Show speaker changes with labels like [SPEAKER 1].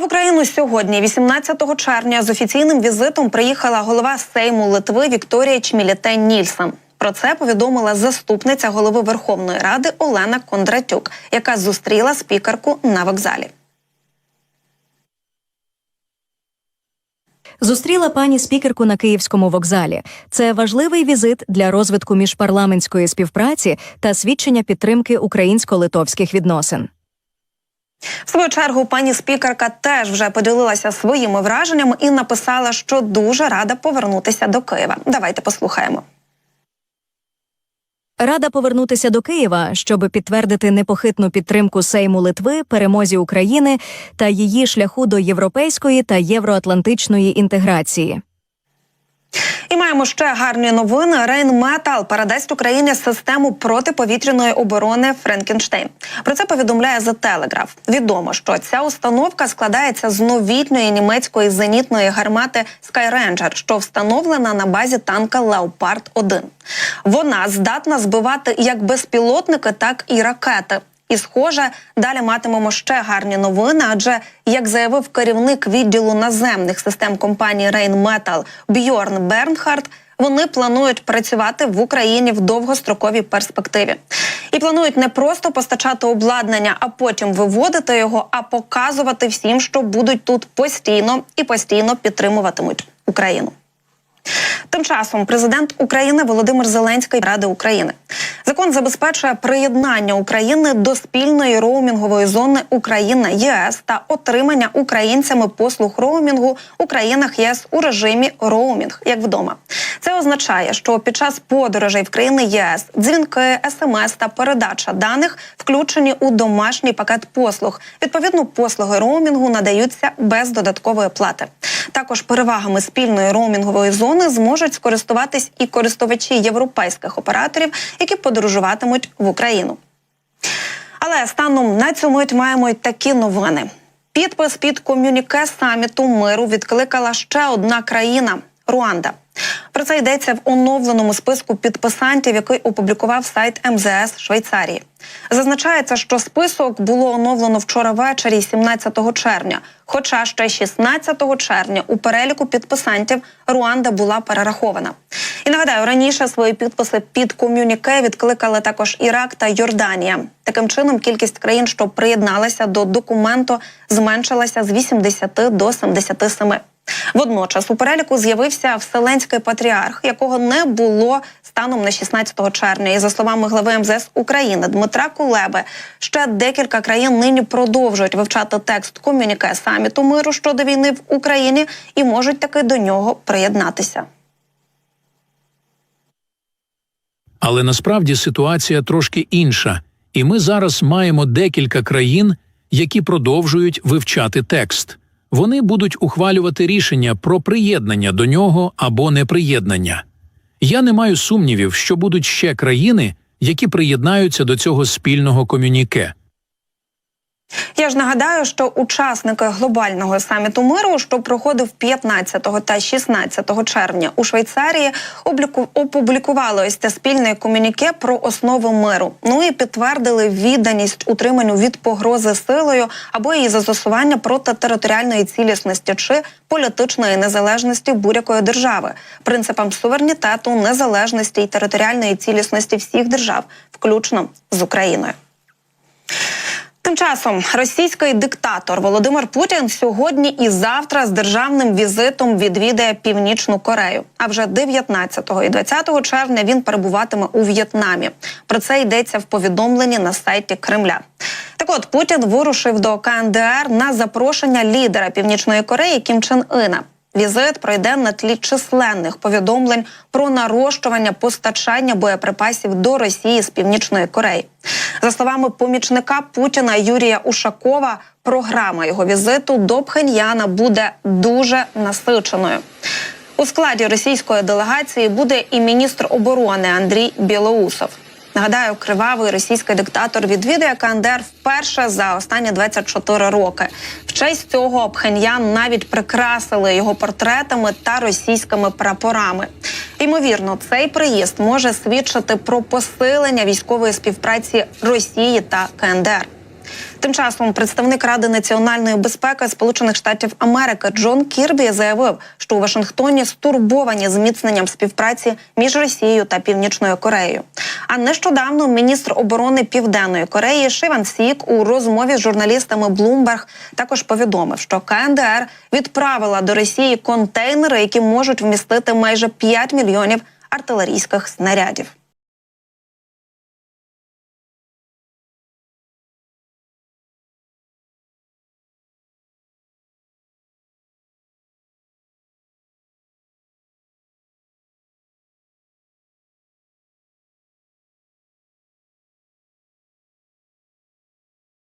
[SPEAKER 1] В Україну сьогодні, 18 червня, з офіційним візитом приїхала голова Сейму Литви Вікторія Чміліте Нільсен. Про це повідомила заступниця голови Верховної Ради Олена Кондратюк, яка зустріла спікерку на вокзалі.
[SPEAKER 2] Зустріла пані спікерку на київському вокзалі. Це важливий візит для розвитку міжпарламентської співпраці та свідчення підтримки українсько-литовських відносин.
[SPEAKER 1] В свою чергу пані спікерка теж вже поділилася своїми враженнями і написала, що дуже рада повернутися до Києва. Давайте послухаємо.
[SPEAKER 2] Рада повернутися до Києва, щоб підтвердити непохитну підтримку Сейму Литви, перемозі України та її шляху до європейської та євроатлантичної інтеграції.
[SPEAKER 1] І маємо ще гарні новини. Рейнметал передасть Україні систему протиповітряної оборони Френкенштейн. Про це повідомляє The Telegraph. Відомо, що ця установка складається з новітньої німецької зенітної гармати Skyranger, що встановлена на базі танка Leopard 1 Вона здатна збивати як безпілотники, так і ракети. І, схоже, далі матимемо ще гарні новини. Адже, як заявив керівник відділу наземних систем компанії Rheinmetall Бьорн Бернхард, вони планують працювати в Україні в довгостроковій перспективі і планують не просто постачати обладнання, а потім виводити його, а показувати всім, що будуть тут постійно і постійно підтримуватимуть Україну. Тим часом президент України Володимир Зеленський Ради України закон забезпечує приєднання України до спільної роумінгової зони Україна ЄС та отримання українцями послуг роумінгу у країнах ЄС у режимі роумінг, як вдома. Це означає, що під час подорожей в країни ЄС дзвінки, смс та передача даних включені у домашній пакет послуг. Відповідно, послуги роумінгу надаються без додаткової плати. Також перевагами спільної роумінгової зони зможуть скористуватись і користувачі європейських операторів, які подорожуватимуть в Україну. Але станом на цю мить маємо й такі новини. Підпис під комюніке саміту миру відкликала ще одна країна Руанда. Про це йдеться в оновленому списку підписантів, який опублікував сайт МЗС Швейцарії. Зазначається, що список було оновлено вчора ввечері, 17 червня. Хоча ще 16 червня у переліку підписантів Руанда була перерахована. І нагадаю, раніше свої підписи під комюніке відкликали також Ірак та Йорданія. Таким чином, кількість країн, що приєдналися до документу, зменшилася з 80 до 77. Водночас у переліку з'явився Вселенський патріарх, якого не було станом на 16 червня. І за словами глави МЗС України Дмитра Кулеби, ще декілька країн нині продовжують вивчати текст комюніке саміту миру щодо війни в Україні і можуть таки до нього приєднатися.
[SPEAKER 3] Але насправді ситуація трошки інша, і ми зараз маємо декілька країн, які продовжують вивчати текст. Вони будуть ухвалювати рішення про приєднання до нього або неприєднання. Я не маю сумнівів, що будуть ще країни, які приєднаються до цього спільного комюніке.
[SPEAKER 1] Я ж нагадаю, що учасники глобального саміту миру, що проходив 15 та 16 червня у Швейцарії, опублікували ось це спільне комюніке про основи миру. Ну і підтвердили відданість утриманню від погрози силою або її застосування проти територіальної цілісності чи політичної незалежності будь-якої держави, принципам суверенітету, незалежності і територіальної цілісності всіх держав, включно з Україною. Тим часом російський диктатор Володимир Путін сьогодні і завтра з державним візитом відвідає Північну Корею. А вже 19 і 20 червня він перебуватиме у В'єтнамі. Про це йдеться в повідомленні на сайті Кремля. Так от Путін вирушив до КНДР на запрошення лідера Північної Кореї Кім Чен Ина. Візит пройде на тлі численних повідомлень про нарощування постачання боєприпасів до Росії з Північної Кореї. За словами помічника Путіна Юрія Ушакова, програма його візиту до Пхеньяна буде дуже насиченою. У складі російської делегації буде і міністр оборони Андрій Білоусов. Нагадаю, кривавий російський диктатор відвідує КНДР вперше за останні 24 роки. В честь цього Пхеньян навіть прикрасили його портретами та російськими прапорами. Ймовірно, цей приїзд може свідчити про посилення військової співпраці Росії та КНДР. Тим часом представник Ради національної безпеки Сполучених Штатів Америки Джон Кірбі заявив, що у Вашингтоні стурбовані зміцненням співпраці між Росією та Північною Кореєю. А нещодавно міністр оборони Південної Кореї Шиван Сік у розмові з журналістами Bloomberg також повідомив, що КНДР відправила до Росії контейнери, які можуть вмістити майже 5 мільйонів артилерійських снарядів.